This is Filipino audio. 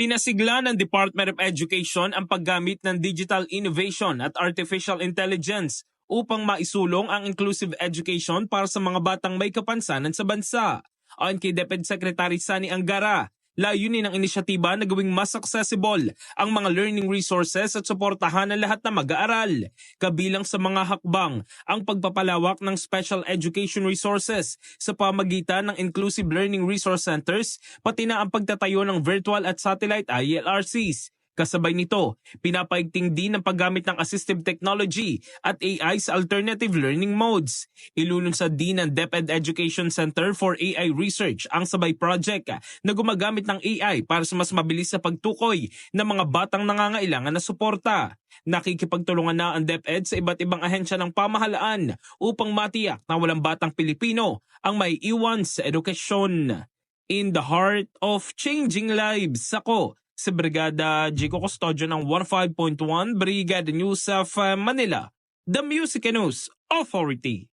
Pinasigla ng Department of Education ang paggamit ng digital innovation at artificial intelligence upang maisulong ang inclusive education para sa mga batang may kapansanan sa bansa. Ayon kay DepEd Secretary Sani Angara, layunin ng inisyatiba na gawing mas accessible ang mga learning resources at suportahan ang lahat na mag-aaral. Kabilang sa mga hakbang ang pagpapalawak ng special education resources sa pamagitan ng Inclusive Learning Resource Centers pati na ang pagtatayo ng virtual at satellite ILRCs. Kasabay nito, pinapaigting din ang paggamit ng assistive technology at AI sa alternative learning modes. Ilulunsad din ng DepEd Education Center for AI Research ang sabay project na gumagamit ng AI para sa mas mabilis na pagtukoy ng mga batang nangangailangan na suporta. Nakikipagtulungan na ang DepEd sa iba't ibang ahensya ng pamahalaan upang matiyak na walang batang Pilipino ang may iwan sa edukasyon. In the heart of changing lives, ako si Brigada Jico Custodio ng 15.1 Brigada News of Manila, the Music News Authority.